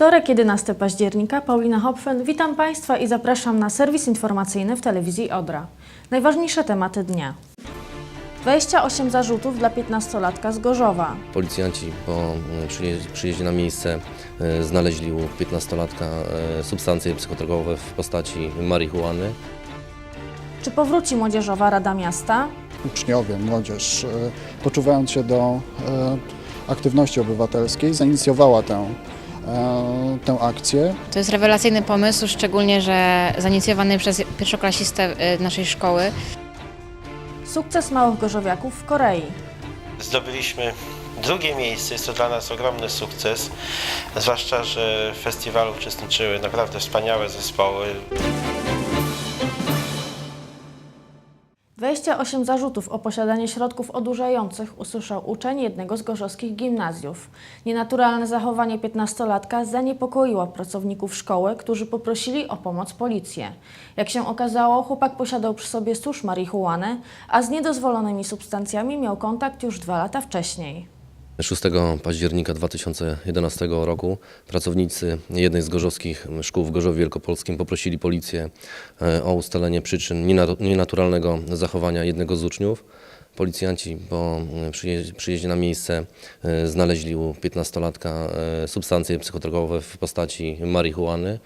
Wtorek, 11 października, Paulina Hopfen. Witam Państwa i zapraszam na serwis informacyjny w telewizji Odra. Najważniejsze tematy dnia. 28 zarzutów dla 15-latka z Gorzowa. Policjanci po e, przyjeździe, na miejsce e, znaleźli u 15-latka e, substancje psychotropowe w postaci marihuany. Czy powróci Młodzieżowa Rada Miasta? uczniowie, młodzież, poczuwając się do aktywności obywatelskiej, zainicjowała tę, tę akcję. To jest rewelacyjny pomysł, szczególnie, że zainicjowany przez pierwszoklasistę y, naszej szkoły. Sukces małych gorzowiaków w Korei. Zdobyliśmy drugie miejsce, jest to dla nas ogromny sukces, zwłaszcza, że w festiwalu uczestniczyły naprawdę wspaniałe zespoły. 28 zarzutów o posiadanie środków odurzających usłyszał uczeń jednego z gorzowskich gimnazjów. Nienaturalne zachowanie 15-latka zaniepokoiło pracowników szkoły, którzy poprosili o pomoc policję. Jak się okazało, chłopak posiadał przy sobie susz marihuanę, a z niedozwolonymi substancjami miał kontakt już dwa lata wcześniej. 6 października 2011 roku pracownicy jednej z gorzowskich szkół w Gorzowie Wielkopolskim poprosili policję e, o ustalenie przyczyn nienatu- nienaturalnego zachowania jednego z uczniów. Policjanci po e, przyjeździe, na miejsce e, znaleźli u 15-latka e, substancje psychotropowe w postaci marihuany.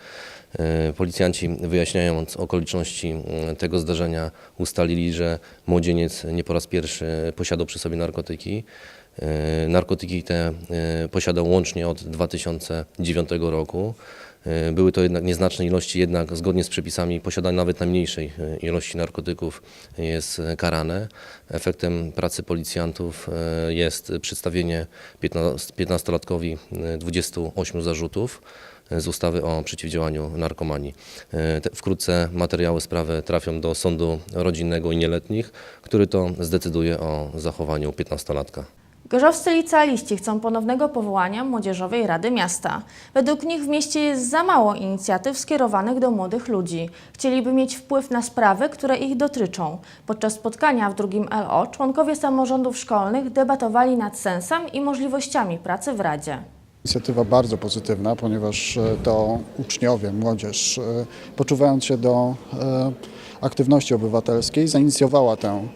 Policjanci wyjaśniając okoliczności tego zdarzenia ustalili, że młodzieniec nie po raz pierwszy posiadał przy sobie narkotyki. E, Narkotyki te e, posiadał łącznie od 2009 roku. E, Były to jednak nieznaczne ilości, jednak zgodnie z przepisami posiadanie nawet najmniejszej ilości narkotyków jest karane. Efektem pracy policjantów jest przedstawienie 15 15-latkowi e, 28 zarzutów z ustawy o przeciwdziałaniu narkomanii. Wkrótce materiały sprawy trafią do sądu rodzinnego i nieletnich, który to zdecyduje o zachowaniu 15-latka. Gorzowscy licealiści chcą ponownego powołania Młodzieżowej Rady Miasta. Według nich w mieście jest za mało inicjatyw skierowanych do młodych ludzi. Chcieliby mieć wpływ na sprawy, które ich dotyczą. Podczas spotkania w drugim LO członkowie samorządów szkolnych debatowali nad sensem i możliwościami pracy w Radzie. Inicjatywa bardzo pozytywna, ponieważ e, to uczniowie, młodzież, e, poczuwając się do e, aktywności obywatelskiej, zainicjowała tę,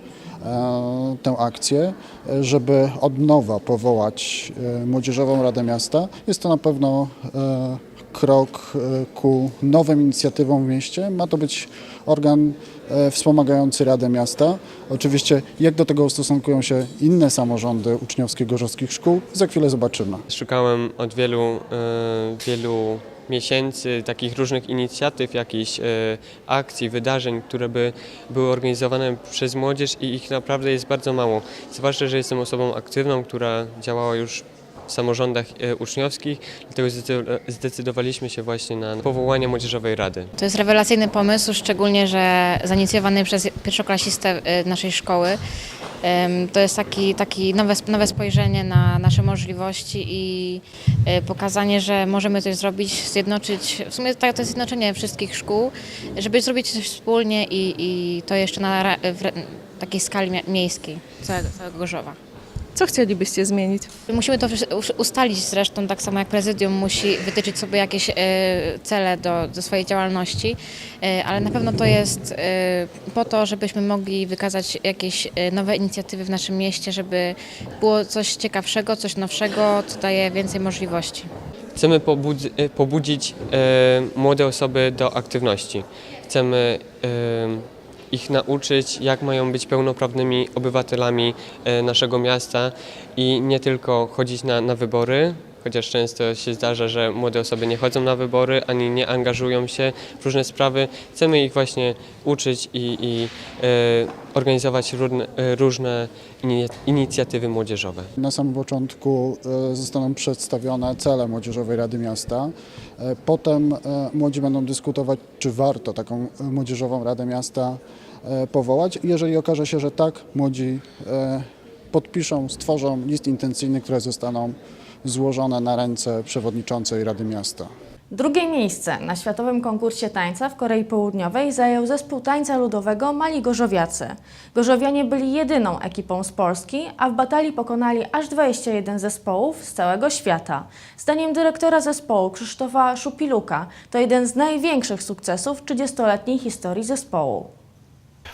tę akcję, e, żeby od nowa powołać e, Młodzieżową Radę Miasta. Jest to na pewno e, krok e, ku nowym inicjatywom w mieście. Ma to być organ e, wspomagający Radę Miasta. Oczywiście jak do tego ustosunkują się inne samorządy uczniowskie gorzowskich szkół, za chwilę zobaczymy. Szukałem od wielu, e, wielu miesięcy takich różnych inicjatyw, jakichś e, akcji, wydarzeń, które by były organizowane przez młodzież i ich naprawdę jest bardzo mało. Zwłaszcza, że jestem osobą aktywną, która działała już w samorządach e, uczniowskich, dlatego zdecy- zdecydowaliśmy się właśnie na powołanie Młodzieżowej Rady. To jest rewelacyjny pomysł, szczególnie, że zainicjowany przez pierwszoklasistę y, naszej szkoły. To jest taki, taki nowe, nowe spojrzenie na nasze możliwości i y, pokazanie, że możemy coś zrobić, zjednoczyć, w sumie tak, to jest zjednoczenie wszystkich szkół, żeby zrobić coś wspólnie i, i to jeszcze na w takiej skali miejskiej, całego, całego Gorzowa. Co chcielibyście zmienić? Musimy to ustalić zresztą, tak samo jak prezydium musi wytyczyć sobie jakieś e, cele do, do swojej działalności, e, ale na pewno to jest e, po to, żebyśmy mogli wykazać jakieś nowe inicjatywy w naszym mieście, żeby było coś ciekawszego, coś nowszego, co daje więcej możliwości. Chcemy pobudz- e, pobudzić e, młode osoby do aktywności. Chcemy e, ich nauczyć, jak mają być pełnoprawnymi obywatelami e, naszego miasta i nie tylko chodzić na, na wybory, chociaż często się zdarza, że młode osoby nie chodzą na wybory ani nie angażują się w różne sprawy. Chcemy ich właśnie uczyć i, i e, organizować różne, e, różne ini- inicjatywy młodzieżowe. Na samym początku e, zostaną przedstawione cele Młodzieżowej Rady Miasta. Potem młodzi będą dyskutować, czy warto taką Młodzieżową Radę Miasta powołać. Jeżeli okaże się, że tak, młodzi podpiszą, stworzą list intencyjny, które zostaną złożone na ręce przewodniczącej Rady Miasta. Drugie miejsce na światowym konkursie tańca w Korei Południowej zajął zespół tańca ludowego Mali Gorzowiacy. Gorzowianie byli jedyną ekipą z Polski, a w batalii pokonali aż 21 zespołów z całego świata. Zdaniem dyrektora zespołu Krzysztofa Szupiluka to jeden z największych sukcesów 30-letniej historii zespołu.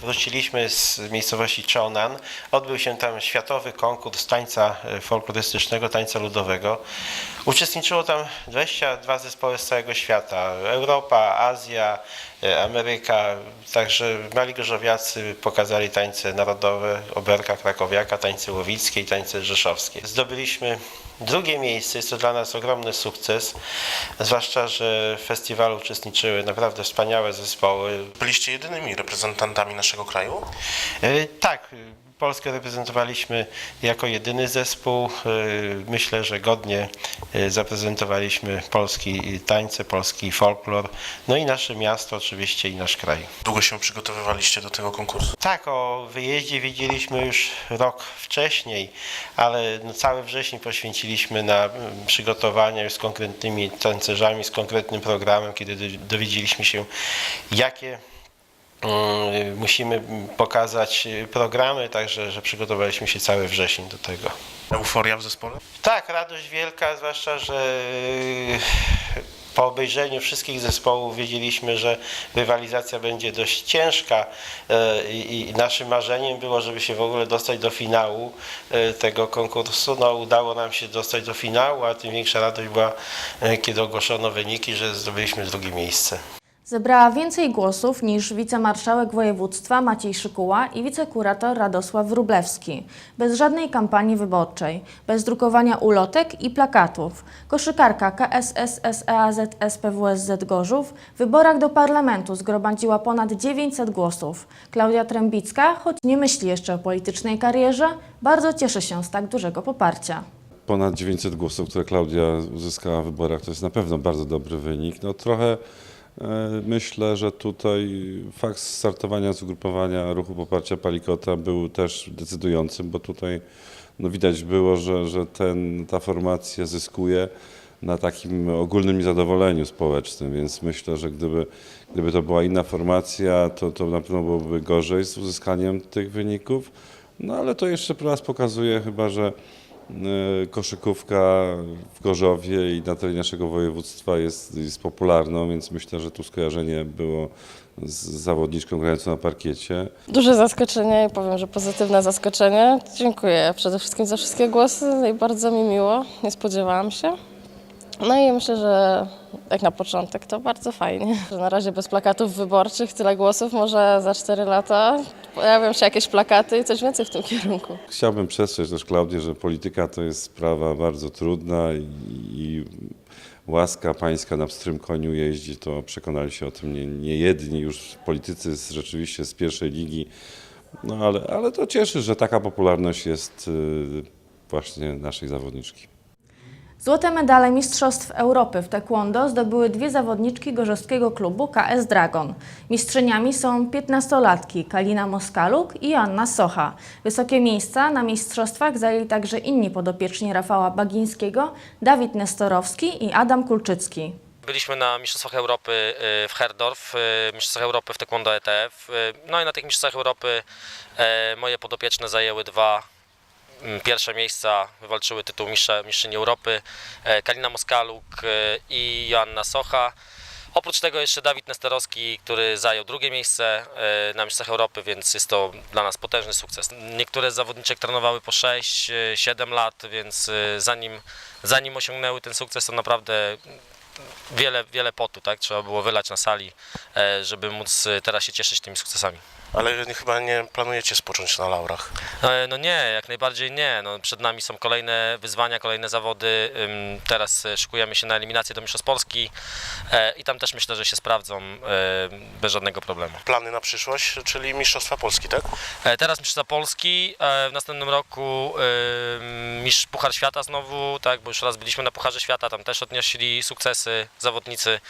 Wróciliśmy z miejscowości Cheonan. Odbył się tam światowy konkurs tańca e, folklorystycznego, tańca ludowego. Uczestniczyło tam 22 zespoły z całego świata. Europa, Azja, Ameryka. Także mali gorzowiacy pokazali tańce narodowe, oberka krakowiaka, tańce łowickie i tańce rzeszowskie. Zdobyliśmy drugie miejsce. Jest to dla nas ogromny sukces. Zwłaszcza, że w festiwalu uczestniczyły naprawdę wspaniałe zespoły. Byliście jedynymi reprezentantami naszego kraju? E, Tak, e, Polskę reprezentowaliśmy jako jedyny zespół. E, Myślę, że godnie e, zaprezentowaliśmy polski tańce, polski folklor, no i nasze miasto oczywiście i nasz kraj. Długo się przygotowywaliście do tego konkursu? Tak, o wyjeździe wiedzieliśmy już rok wcześniej, ale no cały wrzesień poświęciliśmy na przygotowania już z konkretnymi tancerzami, z konkretnym programem, kiedy do- dowiedzieliśmy się, jakie musimy pokazać programy, także że przygotowaliśmy się cały wrzesień do tego. Euforia w zespole? Tak, radość wielka, zwłaszcza, że po obejrzeniu wszystkich zespołów wiedzieliśmy, że rywalizacja będzie dość ciężka y, i naszym marzeniem było, żeby się w ogóle dostać do finału y, tego konkursu. No, udało nam się dostać do finału, a tym większa radość była, y, kiedy ogłoszono wyniki, że zdobyliśmy drugie miejsce. Zebrała więcej głosów niż wicemarszałek województwa Maciej Szykuła i wicekurator Radosław Wróblewski. Bez żadnej kampanii wyborczej, bez drukowania ulotek i plakatów. Koszykarka KSSSEAZ PWSZ Gorzów w wyborach do parlamentu zgromadziła ponad 900 głosów. Klaudia Trębicka, choć nie myśli jeszcze o politycznej karierze, bardzo cieszy się z tak dużego poparcia. ponad 900 głosów, które Klaudia uzyskała w wyborach, to jest na pewno bardzo dobry wynik. No trochę myślę, że tutaj fakt startowania z ugrupowania ruchu poparcia Palikota był też decydującym, bo tutaj no widać było, że, że ten, ta formacja zyskuje na takim ogólnym zadowoleniu społecznym, więc myślę, że gdyby, gdyby to była inna formacja, to, to na pewno byłoby gorzej z uzyskaniem tych wyników. No ale to jeszcze raz pokazuje chyba, że e, koszykówka w Gorzowie i na terenie naszego województwa jest, jest popularną, więc myślę, że tu skojarzenie było z zawodniczką grającą na parkiecie. Duże zaskoczenie i powiem, że pozytywne zaskoczenie. Dziękuję przede wszystkim za wszystkie głosy i bardzo mi miło. Nie spodziewałam się. No i myślę, że jak na początek to bardzo fajnie. Że na razie bez plakatów wyborczych tyle głosów, może za 4 lata pojawią się jakieś plakaty i coś więcej w tym kierunku. Chciałbym przestrzec też Klaudię, że polityka to jest sprawa bardzo trudna i, i łaska pańska na pstrym koniu jeździ, to przekonali się o tym nie, nie jedni już politycy z, rzeczywiście z pierwszej ligi. No ale, ale to cieszy, że taka popularność jest y, właśnie naszej zawodniczki. Złote medale Mistrzostw Europy w taekwondo zdobyły dwie zawodniczki gorzowskiego klubu KS Dragon. Mistrzyniami są 15-latki Kalina Moskaluk i Joanna Socha. Wysokie miejsca na mistrzostwach zajęli także inni podopieczni Rafała Bagińskiego, Dawid Nestorowski i Adam Kulczycki. Byliśmy na Mistrzostwach Europy y, w Herdorf, y, Mistrzostwach Europy w Taekwondo ETF. y, No i na tych Mistrzostwach Europy moje podopieczne zajęły dwa pierwsze miejsca, wywalczyły tytuł mistrza, mistrzyni Europy. e, Kalina Moskaluk e, i Joanna Socha. Oprócz tego jeszcze Dawid Nesterowski, który zajął drugie miejsce e, na Mistrzostwach Europy, więc jest to dla nas potężny sukces. Niektóre z zawodniczek trenowały po 6-7 lat, więc zanim, zanim osiągnęły ten sukces, to naprawdę wiele, wiele potu, tak? Trzeba było wylać na sali, żeby móc teraz się cieszyć tymi sukcesami. Ale chyba nie planujecie spocząć na laurach. E, No nie, jak najbardziej nie. No, przed nami są kolejne wyzwania, kolejne zawody. Teraz e, szykujemy się na eliminację do Mistrzostw Polski e, i tam też myślę, że się sprawdzą bez żadnego problemu. Plany na przyszłość, czyli Mistrzostwa Polski, tak? Teraz Mistrzostwa Polski, w następnym roku Mistrz Puchar Świata znowu, tak, bo już raz byliśmy na Pucharze Świata, tam też odnieśli sukcesy zawodnicy,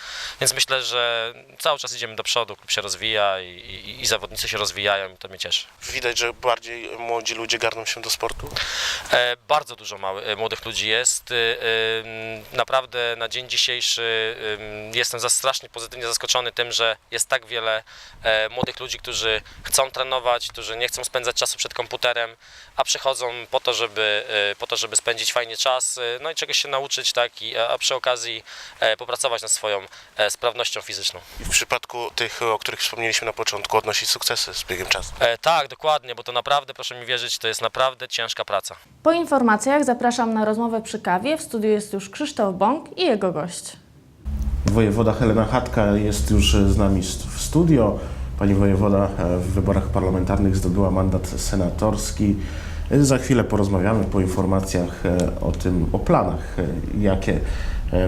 więc myślę, że cały czas idziemy do przodu, klub się rozwija i, i, i zawodnicy się się rozwijają i to mnie cieszy. Widać, że bardziej młodzi ludzie garną się do sportu. E, bardzo dużo mały, e, młodych ludzi jest. E, e, naprawdę na dzień dzisiejszy jestem za strasznie pozytywnie zaskoczony tym, że jest tak wiele e, młodych ludzi, którzy chcą trenować, którzy nie chcą spędzać czasu przed komputerem, a przychodzą po to, żeby, e, po to, żeby spędzić fajnie czas, e, no i czegoś się nauczyć, tak, i, a przy okazji popracować nad swoją sprawnością fizyczną. I w przypadku tych, o których wspomnieliśmy na początku, odnosić sukcesy z biegiem czasu. Tak, dokładnie, bo to naprawdę, proszę mi wierzyć, to jest naprawdę ciężka praca. Po informacjach zapraszam na rozmowę przy kawie. W studiu jest już Krzysztof Bąk i jego gość. Wojewoda Helena Chatka jest już z nami w studio. Pani wojewoda e, w wyborach parlamentarnych zdobyła mandat senatorski. Za chwilę porozmawiamy po informacjach e, o tym, o planach, e, jakie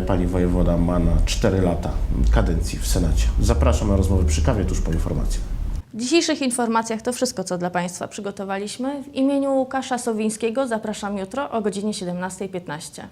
pani wojewoda ma na 4 lata kadencji w Senacie. Zapraszam na rozmowę przy kawie tuż po informacjach. W dzisiejszych informacjach to wszystko, co dla Państwa przygotowaliśmy. W imieniu Łukasza Sowińskiego zapraszam jutro o godzinie 17.15.